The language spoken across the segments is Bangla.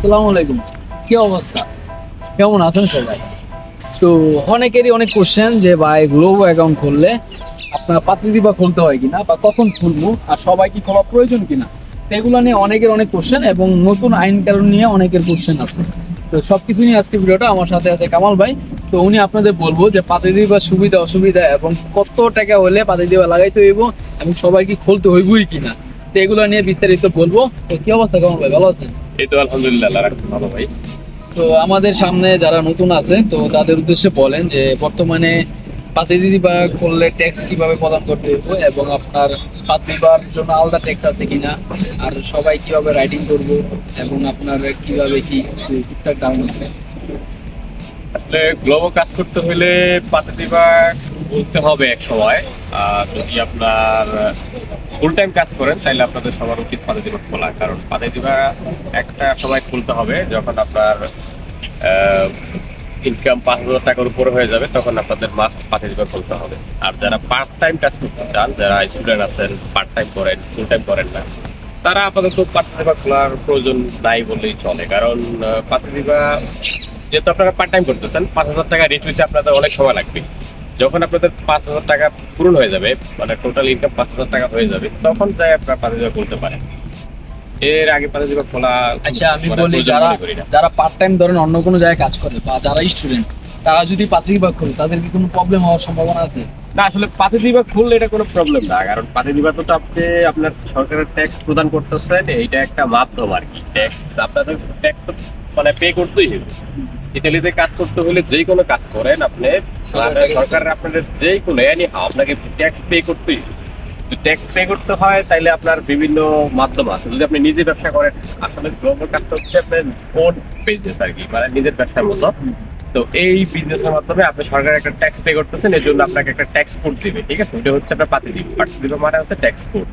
আসসালামু আলাইকুম। কি অবস্থা? কেমন আছেন সবাই? তো অনেকেরই অনেক কোশ্চেন যে, ভাই গ্লোবো অ্যাকাউন্ট খুললে আপনার পাত্রিদি বা খুলতে হয় কিনা বা কখন খুলবো আর সবাই কি খোলা প্রয়োজন কিনা? এগুলো নিয়ে অনেকের অনেক কোশ্চেন এবং নতুন আইন কারণ নিয়ে অনেকের কোশ্চেন আছে। তো সব কিছু নিয়ে আজকে ভিডিওটা আমার সাথে আছে কামাল ভাই। তো উনি আপনাদের বলব যে পাতিদি বা সুবিধা, অসুবিধা এবং কত টাকা হলে পাতিদি বা লাগাইতে হইব এবং সবাই কি খুলতে হইবই কিনা? তো এগুলো নিয়ে বিস্তারিত বলব। তো কি অবস্থা কামাল ভাই, ভালো আছেন? এই তো আলহামদুলিল্লাহ আল্লাহ ভালো ভাই। তো আমাদের সামনে যারা নতুন আছে তো তাদের উদ্দেশ্যে বলেন যে বর্তমানে পাতি দিদি বা করলে ট্যাক্স কীভাবে প্রদান করতে হবে এবং আপনার পাতিবার জন্য আলাদা ট্যাক্স আছে কিনা আর সবাই কীভাবে রাইডিং করব এবং আপনার কীভাবে কি টুকটাক ডাউন আছে আসলে গ্লোবো কাজ করতে হলে পাতে দিবা বলতে হবে এক সময় যদি আপনার ফুল টাইম কাজ করেন, তাহলে আপনাদের সবার উচিত পাতে দিবা খোলা, কারণ পাতে দিবা একটা সময় খুলতে হবে, যখন আপনার ইনকাম পাঁচ হাজার টাকার উপরে হয়ে যাবে, তখন আপনাদের মাস্ট পাতে দিবা খুলতে হবে। আর যারা পার্ট টাইম কাজ করতে চান, যারা স্টুডেন্ট আছেন পার্ট টাইম করেন ফুল টাইম করেন না, তারা আপাতত পাতে দিবা খোলার প্রয়োজন নাই বললেই চলে, কারণ পাতে দিবা, যেহেতু আপনারা পার্ট টাইম করতেছেন, পাঁচ হাজার টাকা রিচ হইতে আপনাদের অনেক সময় লাগবে। যখন আপনাদের পাঁচ হাজার টাকা পূরণ হয়ে যাবে মানে টোটাল ইনকাম পাঁচ হাজার টাকা হয়ে যাবে তখন যাই আপনারা পাঁচ হাজার করতে পারেন। এর আগে পাঁচ হাজার খোলা আচ্ছা আমি মানে বলি যারা। যারা পার্ট টাইম ধরেন অন্য কোনো জায়গায় কাজ করে বা যারা স্টুডেন্ট তারা যদি পাত্রী বা খোলে তাদের কি কোনো প্রবলেম হওয়ার সম্ভাবনা আছে? না আসলে পাতি দিবা খুললে এটা কোনো প্রবলেম না কারণ পাতি দিবা তো আপনি আপনার সরকারের ট্যাক্স প্রদান করতেছেন এইটা একটা মাধ্যম আর কি ট্যাক্স আপনাদের ট্যাক্স তো মানে পে করতেই হবে। ইতালিতে কাজ করতে হলে যে কোনো কাজ করেন আপনি। সরকারের আপনাদের যে কোনো আপনাকে ট্যাক্স পে করতেই ট্যাক্স পে করতে হয়, তাইলে আপনার বিভিন্ন মাধ্যম আছে। যদি আপনি নিজে ব্যবসা করেন, আসলে গ্লোবাল কাজটা হচ্ছে আপনার ওন বিজনেস আর কি মানে নিজের ব্যবসার মতো। তো এই বিজনেসের মাধ্যমে আপনি সরকার একটা ট্যাক্স পে করতেছেন, এর জন্য আপনাকে একটা ট্যাক্স কোড দিবে, ঠিক আছে? এটা হচ্ছে আপনার পাতি দিবে মানে হচ্ছে ট্যাক্স কোড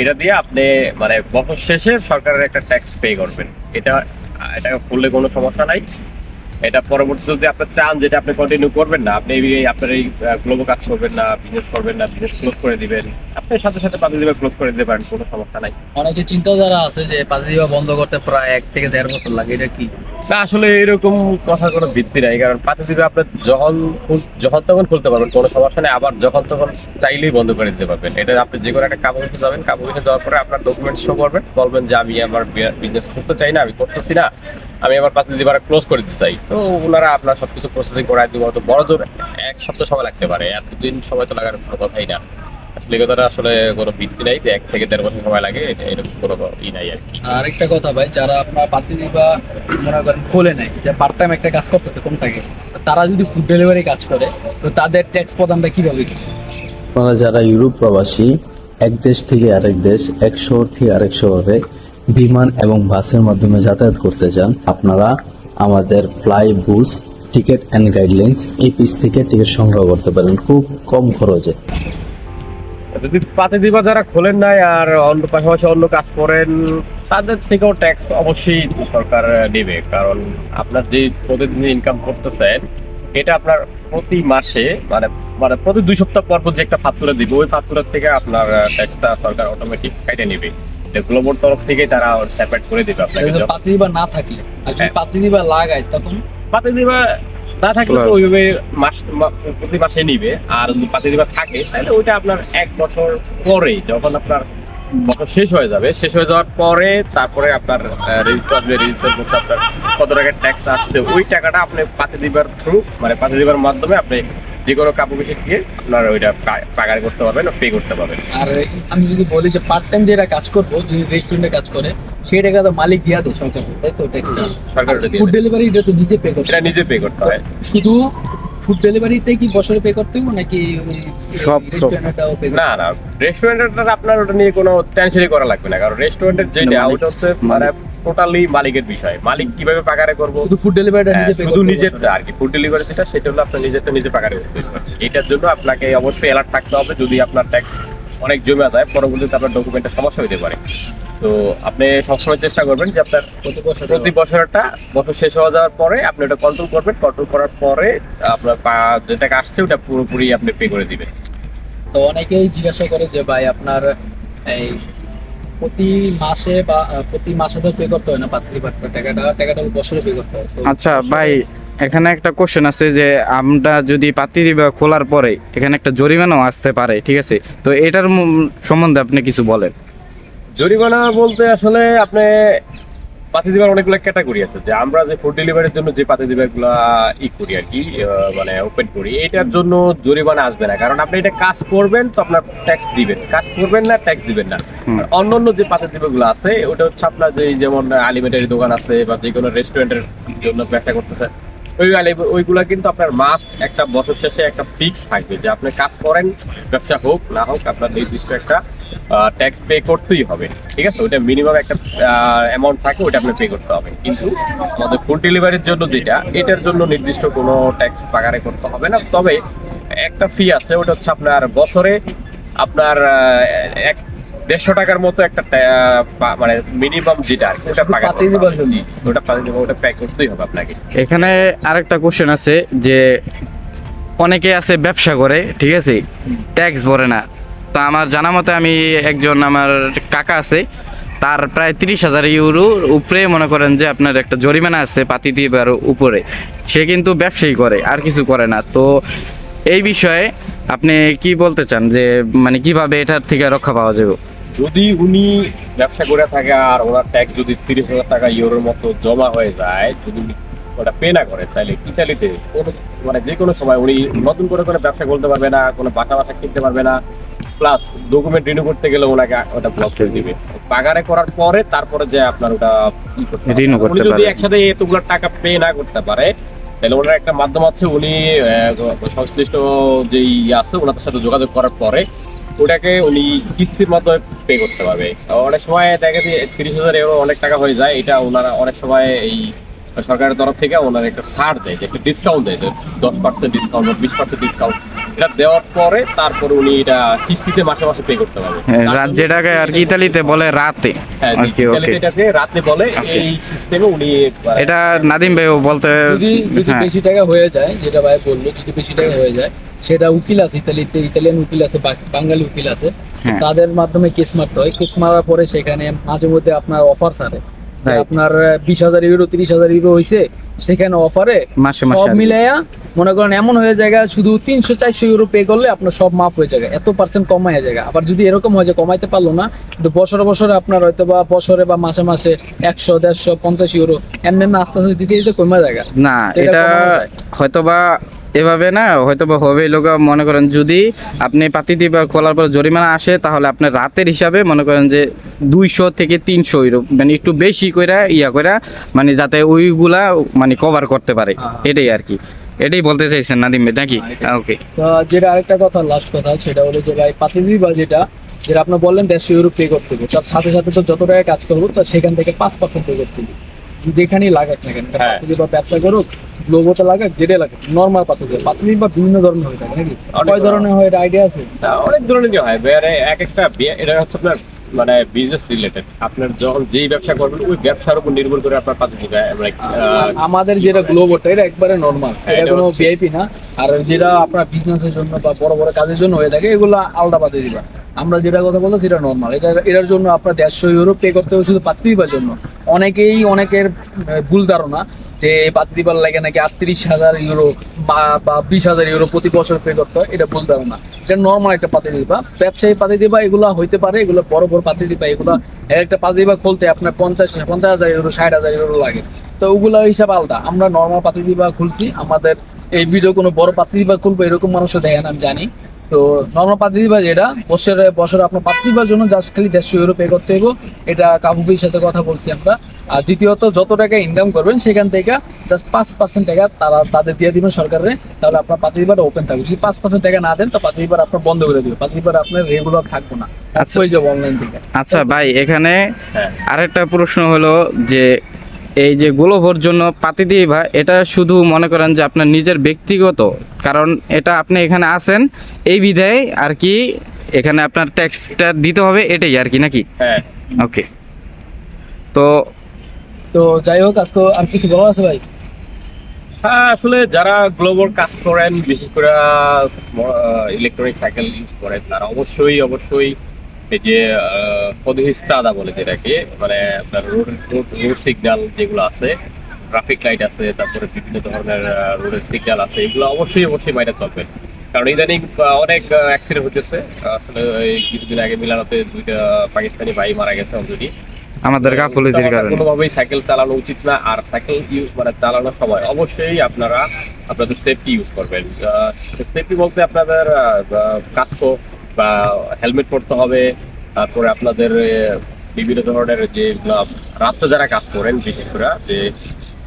এটা দিয়ে আপনি মানে বছর শেষে সরকারের একটা ট্যাক্স পে করবেন। এটা এটা করলে কোনো সমস্যা নাই। এটা পরবর্তীতে যদি আপনি চান যেটা আপনি কন্টিনিউ করবেন না, আপনি আপনার এই গ্লোবো কাজ করবেন না বিজনেস করবেন না বিজনেস ক্লোজ করে দিবেন। আপনি সাথে সাথে পাতি দিবে ক্লোজ করে দিতে পারেন কোনো সমস্যা নাই। অনেকে চিন্তাধারা আছে যে বন্ধ করতে প্রায় এক থেকে দেড় বছর লাগে এটা কি? না আসলে এরকম কথা কোনো ভিত্তি নাই কারণ আপনি যখন যখন তখন খুলতে পারবেন কোনো সমস্যা নেই আবার যখন তখন চাইলেই বন্ধ করে দিতে পারবেন। এটা আপনি যে কোনো একটা কাগজ যাবেন কাগজ যাওয়ার পরে আপনার ডকুমেন্ট শো করবেন বলবেন যে আমি আমার বিজনেস করতে চাই না আমি করতেছি না আমি আমার পাতি দিবার ক্লোজ করে দিতে চাই। তো ওনারা আপনার সবকিছু প্রসেসিং করে দিব তো বড় জোর এক সপ্তাহ সময় লাগতে পারে এতদিন সময় তো লাগার কোনো কথাই না। আসলে কথাটা আসলে কোনো ভিত্তি নাই যে এক থেকে দেড় বছর সময় লাগে এটা এরকম কোনো ই নাই আর কি। আরেকটা কথা ভাই যারা আপনার পাতি দিবা মনে করেন খোলে নাই যে পার্ট টাইম একটা কাজ করতেছে কোনটাকে তারা যদি ফুড ডেলিভারি কাজ করে তো তাদের ট্যাক্স প্রদানটা কীভাবে কি? আপনারা যারা ইউরোপ প্রবাসী এক দেশ থেকে আরেক দেশ এক শহর থেকে আরেক শহরে বিমান এবং বাসের মাধ্যমে যাতায়াত করতে চান আপনারা আমাদের fly bus ticket and guidelines এই পিস থেকে টিকিট সংগ্রহ করতে পারেন খুব কম খরচে। যদি পাতে দিবা যারা খোলেন নাই আর অন্য পাশাপাশি অন্য কাজ করেন তাদের থেকেও ট্যাক্স অবশ্যই সরকার নেবে। কারণ আপনার যে প্রতিদিন ইনকাম করতেছেন এটা আপনার প্রতি মাসে মানে মানে প্রতি দুই সপ্তাহ পর পর যে একটা ফাতুরা দিবে ওই ফাতুরার থেকে আপনার ট্যাক্সটা সরকার অটোমেটিক কেটে নেবে। গ্লোবর তরফ থেকে তারা সেপারেট করে দেবে আপনাকে না থাকলে আর যদি হ্যাঁ। পাতি দিবা লাগায় তখন? পাতে দিবা না থাকলে তো ওইভাবে মাস প্রতি মাসে নিবে আর যদি পাতে দিবা থাকে তাহলে ওইটা আপনার এক বছর পরে যখন আপনার বছর শেষ হয়ে যাবে শেষ হয়ে যাওয়ার পরে তারপরে আপনার রেজিস্টার রেজিস্টার করতে আপনার কত টাকা ট্যাক্স আসছে ওই টাকাটা আপনি পাতে দিবার থ্রু মানে পাতে দিবার মাধ্যমে আপনি যে কোনো কাপড় বেশি গিয়ে আপনার ওইটা পাগার করতে পারবেন পে করতে পারবেন। আর আমি যদি বলি যে পার্ট টাইম যেটা কাজ করব যদি রেস্টুরেন্টে কাজ করে সেই টাকা তো মালিক দিয়া দেয় সরকার তাই তো? ট্যাক্সটা সরকার ফুড ডেলিভারি এটা তো নিজে পে করতে এটা নিজে পে করতে হয়। শুধু ফুড ডেলিভারিটাই কি বছরে পে করতে হবে নাকি সব। রেস্টুরেন্টটাও পে না না রেস্টুরেন্টের আপনার ওটা নিয়ে কোনো টেনশনই করা লাগবে না কারণ রেস্টুরেন্টের যেটা ওটা হচ্ছে মানে টোটালি মালিকের বিষয়। মালিক কীভাবে পাকারে করব? শুধু ফুড ডেলিভারিটা হ্যাঁ, নিজে শুধু নিজেরটা আর কি। ফুড ডেলিভারি যেটা সেটা হলো আপনার নিজেরটা নিজে পাকারে করতে এটার জন্য আপনাকে অবশ্যই অ্যালার্ট থাকতে হবে যদি আপনার ট্যাক্স অনেক জমে যায় পরবর্তীতে আপনার ডকুমেন্টের সমস্যা হতে পারে। তো আপনি সবসময় চেষ্টা করবেন যে আপনার প্রতি বছর প্রতি বছরটা বছর শেষ হয়ে যাওয়ার পরে আপনি ওটা কন্ট্রোল করবেন। কন্ট্রোল করার পরে আপনার পা- যে টাকা আসছে ওটা পুরোপুরি আপনি পে করে দিবেন। তো অনেকেই জিজ্ঞাসা করে যে ভাই আপনার এই প্রতি মাসে বা প্রতি মাসে তো পে করতে হয় না পাত্রী পাট টাকাটা টাকাটা বছরে পে করতে হয়। আচ্ছা ভাই এখানে একটা কোশ্চেন আছে যে আমরা যদি পাতি দিবা খোলার পরে এখানে একটা জরিমানাও আসতে পারে ঠিক আছে? তো এটার সম্বন্ধে আপনি কিছু বলেন। জরিমানা বলতে আসলে আপনি পাতি দিবার অনেকগুলো ক্যাটাগরি আছে যে আমরা যে ফুড ডেলিভারির জন্য যে পাতি ই করি আর কি মানে ওপেন করি এটার জন্য জরিমানা আসবে না। কারণ আপনি এটা কাজ করবেন তো আপনার ট্যাক্স দিবেন। কাজ করবেন না ট্যাক্স দিবেন না। আর অন্যান্য যে পাতি আছে ওটা হচ্ছে আপনার যে যেমন আলিমেন্টারি দোকান আছে বা যে কোনো রেস্টুরেন্টের জন্য ব্যবসা করতেছে ওই ওইগুলা কিন্তু আপনার মাস একটা বছর শেষে একটা ফিক্স থাকবে যে আপনি কাজ করেন ব্যবসা হোক না হোক আপনার নির্দিষ্ট একটা ট্যাক্স পে করতেই হবে ঠিক আছে? ওটা মিনিমাম একটা অ্যামাউন্ট থাকে ওটা আপনি পে করতে হবে। কিন্তু আমাদের ফুড ডেলিভারির জন্য যেটা এটার জন্য নির্দিষ্ট কোনো ট্যাক্স পাগারে করতে হবে না। তবে একটা ফি আছে ওটা হচ্ছে আপনার বছরে আপনার এক দেড়শো টাকার মতো একটা মানে মিনিমাম যেটা আর ওটা ওটা ওটা পে করতেই হবে আপনাকে। এখানে আরেকটা কোশ্চেন আছে যে অনেকে আছে ব্যবসা করে ঠিক আছে? ট্যাক্স ভরে না। তো আমার জানা মতে আমি একজন আমার কাকা আছে, তার প্রায় তিরিশ হাজার ইউরোর উপরে মনে করেন যে আপনার একটা জরিমানা আছে পাতি দিবার উপরে। সে কিন্তু ব্যবসায়ী করে, আর কিছু করে না। তো এই বিষয়ে আপনি কি বলতে চান যে মানে কীভাবে এটার থেকে রক্ষা পাওয়া যাবে? যদি উনি ব্যবসা করে থাকে আর ওনার ট্যাক্স যদি তিরিশ হাজার টাকা ইউরোর মতো জমা হয়ে যায়, যদি ওটা পে না করে, তাহলে ইতালিতে মানে যে কোনো সময় উনি নতুন করে কোনো ব্যবসা করতে পারবে না, কোনো বাসা বাসা কিনতে পারবে না। প্লাস ডকুমেন্ট রিনিউ করতে গেলে ওনাকে ওটা ব্লক করে দিবে। পাগারে করার পরে তারপরে যে আপনার ওটা ই করতে উনি যদি পারে। একসাথে এতগুলো টাকা পে না করতে পারে তাহলে ওনার একটা মাধ্যম আছে উনি সংশ্লিষ্ট যে ইয়ে আছে ওনাদের সাথে যোগাযোগ করার পরে ওটাকে উনি কিস্তির মাধ্যমে পে করতে পারবে। অনেক সময় দেখা যায় তিরিশ হাজার এরো অনেক টাকা হয়ে যায় এটা ওনারা অনেক সময় এই সরকারের তরফ থেকে ওনারা একটা ছাড় দেয় একটা ডিসকাউন্ট দেয় দশ পার্সেন্ট ডিসকাউন্ট বা বিশ পার্সেন্ট ডিসকাউন্ট এটা দেওয়ার পরে তারপরে উনি এটা কিস্তিতে মাসে মাসে পে করতে পারবে হ্যাঁ, রাত যেটাকে আর কি ইতালিতে বলে রাতে। হ্যাঁ এটাকে রাতে বলে এই সিস্টেমে উনি এটা নাদিম ভাইও বলতে যদি যদি হ্যাঁ। বেশি টাকা হয়ে যায় যেটা ভাই বলল যদি বেশি টাকা হয়ে যায় সেটা উকিল আছে ইতালিতে ইতালিয়ান উকিল আছে বাঙালি উকিল আছে। হ্যাঁ। তাদের মাধ্যমে কেস মারতে হয়। কেস মারার পরে সেখানে মাঝে মধ্যে আপনার অফার সারে. আপনার বিশ হাজার ইউরো তিরিশ হাজার ইউরো হয়েছে সেখানে অফারে সব মিলাইয়া মনে করেন এমন হয়ে যায় শুধু তিনশো চারশো ইউরো পে করলে আপনার সব মাফ হয়ে যায় এত পার্সেন্ট কমায় যায় আবার যদি এরকম হয় যে কমাইতে পারল না কিন্তু বছরে বছরে আপনার হয়তো বা বছরে বা মাসে মাসে একশো দেড়শো পঞ্চাশ ইউরো এমনি এমনি আস্তে আস্তে দিতে দিতে কমে যায় না এটা যায়। হয়তোবা এভাবে না হয়তো বা হবে লোক মনে করেন যদি আপনি পাতি দিবা খোলার পর জরিমানা আসে তাহলে আপনার রাতের হিসাবে মনে করেন যে দুইশো থেকে তিনশো ইউরো মানে একটু বেশি কইরা ইয়া কইরা মানে যাতে ওইগুলা মানে কভার করতে পারে। হ্যাঁ। এটাই আর কি। এটাই বলতে চাইছেন নাদিম ভাই নাকি? হ্যাঁ, ওকে তো যেটা আরেকটা কথা লাস্ট কথা সেটা হলো যে ভাই পাতিদি বা যেটা যেটা আপনি বললেন দেড়শো ইউরো পে করতে হবে তার সাথে সাথে তো যত টাকা কাজ করব তো সেখান থেকে পাঁচ পার্সেন্ট পে করতে হবে। যদি এখানেই লাগাক না কেন হ্যাঁ। বা ব্যবসা করুক লোগোতে লাগাক যেটাই লাগাক নর্মাল পাতিদি পাতিদি বা বিভিন্ন ধরনের হয়ে থাকে নাকি? কয় ধরনের হয় এটা আইডিয়া আছে? অনেক ধরনেরই হয়। বেড়ে এক একটা এটা হচ্ছে আপনার মানে বিজনেস রিলেটেড আপনার যখন যেই ব্যবসা করবেন ওই ব্যবসার উপর নির্ভর করে আপনার পাতি আমাদের যেটা গ্লোবোটা এটা একবারে নর্মাল হ্যাঁ, এটা কোনো ভিআইপি না। আর যেটা আপনার বিজনেসের জন্য বা বড় বড় কাজের জন্য হয়ে থাকে এগুলো আলাদা পাতে দিবা। আমরা যেটা কথা বলছি সেটা নর্মাল এটা এটার জন্য আপনার দেড়শো ইউরো পে করতে হবে শুধু পাত্তি দিবার জন্য। অনেকেই অনেকের ভুল ধারণা। যে পাত্তি দিবার লাগে নাকি আটত্রিশ হাজার ইউরো বা- বিশ হাজার ইউরো প্রতি বছর পে করতে হয়, এটা ভুল ধারণা। এটা নর্মাল একটা পাতি দিবা। ব্যবসায়ী পাতি দিবা, এগুলো হইতে পারে, এগুলো বড় বড় পাতি দিবা, এগুলো এক একটা পাতি দিবা খুলতে আপনার পঞ্চাশ পঞ্চাশ হাজার ইউরো ষাট হাজার ইউরো লাগে। তো ওগুলো হিসাব আলাদা। আমরা নর্মাল পাতি দিবা খুলছি, আমাদের এই ভিডিও কোনো বড় পাতি দিবা খুলবো, এরকম মানুষও দেখেন, আমি জানি। তো নর্মাল পাতি দিবা যেটা বছরে বছরে আপনার পাতি দিবার জন্য জাস্ট খালি দেড়শো ইউরো পে করতে হইব। এটা কাবুবির সাথে কথা বলছি আমরা। আর দ্বিতীয়ত যত টাকা ইনকাম করবেন সেখান থেকে জাস্ট পাঁচ পার্সেন্ট টাকা তারা তাদের দিয়ে দিবেন সরকারের তাহলে আপনার পাতি দিবার ওপেন থাকবে। যদি পাঁচ পার্সেন্ট টাকা না দেন তো পাতি দিবার আপনার বন্ধ করে দিবে। পাতি দিবার আপনার রেগুলার থাকবে না। আচ্ছা। হয়ে যাবে অনলাইন থেকে। আচ্ছা ভাই এখানে হ্যাঁ। আরেকটা প্রশ্ন হলো যে এই যে গোলভর জন্য পাতি দিয়ে ভাই এটা শুধু মনে করেন যে আপনার নিজের ব্যক্তিগত কারণ এটা আপনি এখানে আছেন এই বিধায় আর কি এখানে আপনার ট্যাক্সটা দিতে হবে এটাই আর কি নাকি? হ্যাঁ। ওকে তো তো যাই হোক আজকে আর কিছু বলার আছে ভাই? হ্যাঁ আসলে যারা গ্লোবাল কাজ করেন বিশেষ করে ইলেকট্রনিক সাইকেল ইউজ করেন তারা অবশ্যই অবশ্যই এই যে পদহিস্তাদা বলে যেটাকে মানে আপনার রোড সিগন্যাল যেগুলো আছে ট্রাফিক লাইট আছে তারপরে বিভিন্ন ধরনের রোডের সিগন্যাল আছে এগুলো অবশ্যই অবশ্যই মাইনে চলবে। কারণ ইদানিং অনেক অ্যাক্সিডেন্ট হতেছে আসলে এই কিছুদিন আগে মিলানোতে দুইটা পাকিস্তানি ভাই মারা গেছে অলরেডি আমাদের গাফলতির কারণে। কোনোভাবেই সাইকেল চালানো উচিত না আর সাইকেল ইউজ মানে চালানোর সময় অবশ্যই আপনারা আপনাদের সেফটি ইউজ করবেন। সেফটি বলতে আপনাদের কাস্কো বা হেলমেট পরতে হবে, তারপরে আপনাদের বিভিন্ন ধরনের যে রাত্রে যারা কাজ করেন, বিশেষ করে, যে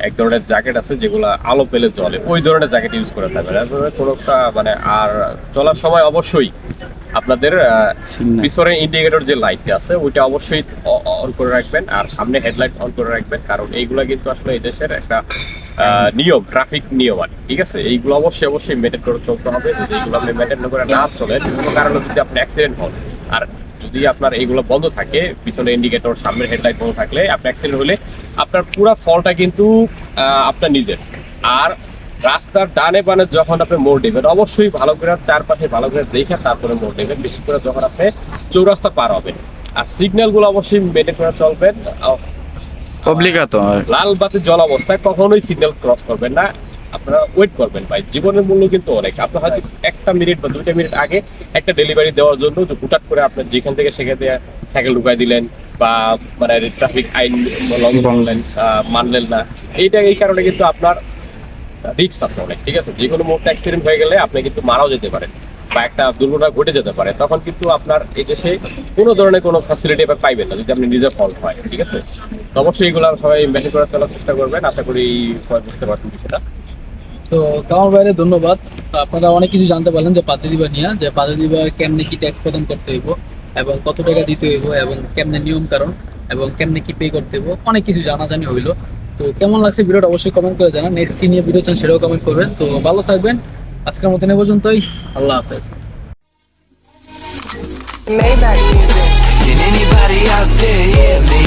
এক ধরনের জ্যাকেট আছে যেগুলো আলো পেলে চলে। ওই ধরনের জ্যাকেট ইউজ করে থাকবেন। এরপরে কোনো মানে আর চলার সময় অবশ্যই আপনাদের. পিছনের ইন্ডিকেটর যে লাইটটা আছে ওইটা অবশ্যই অন করে রাখবেন আর সামনে হেডলাইট অন করে রাখবেন। কারণ এইগুলা কিন্তু আসলে এই দেশের একটা নিয়ম ট্রাফিক নিয়ম আর ঠিক আছে? এইগুলো অবশ্যই অবশ্যই মেনটেন করে চলতে হবে। যদি এইগুলো আপনি মেনটেন করে না চলেন কোনো কারণে যদি আপনি অ্যাক্সিডেন্ট হন আর যদি আপনার এইগুলো বন্ধ থাকে পিছনে ইন্ডিকেটর সামনের হেডলাইট বন্ধ থাকলে আপনি অ্যাক্সিডেন্ট হলে আপনার পুরো ফলটা কিন্তু আপনার নিজের। আর রাস্তার ডানে বানে যখন আপনি মোড় দেবেন অবশ্যই ভালো করে চারপাশে ভালো করে দেখে তারপরে মোড় দেবেন বিশেষ করে যখন আপনি চৌরাস্তা পার হবেন। আর সিগন্যালগুলো অবশ্যই মেনটেন করে চলবেন। অব্লিগাত লাল বাতি জল অবস্থায় কখনোই সিগন্যাল ক্রস করবেন না। আপনারা ওয়েট করবেন ভাই। জীবনের মূল্য কিন্তু অনেক। আপনার হয়তো একটা মিনিট বা দুইটা মিনিট আগে একটা ডেলিভারি দেওয়ার জন্য যে হুটাট করে আপনার যেখান থেকে সেখান সাইকেল ঢুকাই দিলেন বা মানে ট্রাফিক আইন লঙ্ঘন করলেন মানলেন না। এইটা এই কারণে কিন্তু আপনার রিক্স আছে অনেক, ঠিক আছে? যে কোনো মুহূর্তে অ্যাক্সিডেন্ট হয়ে গেলে আপনি কিন্তু মারাও যেতে পারেন বা একটা দুর্ঘটনা ঘটে যেতে পারে। তখন কিন্তু আপনার এই দেশে কোনো ধরনের কোনো ফ্যাসিলিটি আপনি পাইবেন না যদি আপনি নিজে ফল্ট হয়, ঠিক আছে? অবশ্যই এগুলো সবাই মেনটেন করে চলার চেষ্টা করবেন। আশা করি বুঝতে পারছেন বিষয়টা। তো কামাল ভাইরে ধন্যবাদ। আপনারা অনেক কিছু জানতে পারলেন যে পাতি দিবা নিয়ে যে পাতি দিবা কেমনে কি ট্যাক্স প্রদান করতে হইব এবং কত টাকা দিতে হইব এবং কেমনে নিয়ম কারণ এবং কেমনে কি পে করতে হইব অনেক কিছু জানাজানি হইল। তো কেমন লাগছে ভিডিওটা অবশ্যই কমেন্ট করে জানান। নেক্সট কি নিয়ে ভিডিও চান সেটাও কমেন্ট করবেন। তো ভালো থাকবেন। আজকের মতন এ পর্যন্তই। আল্লাহ হাফেজ। Maybach music. Can anybody out there hear me?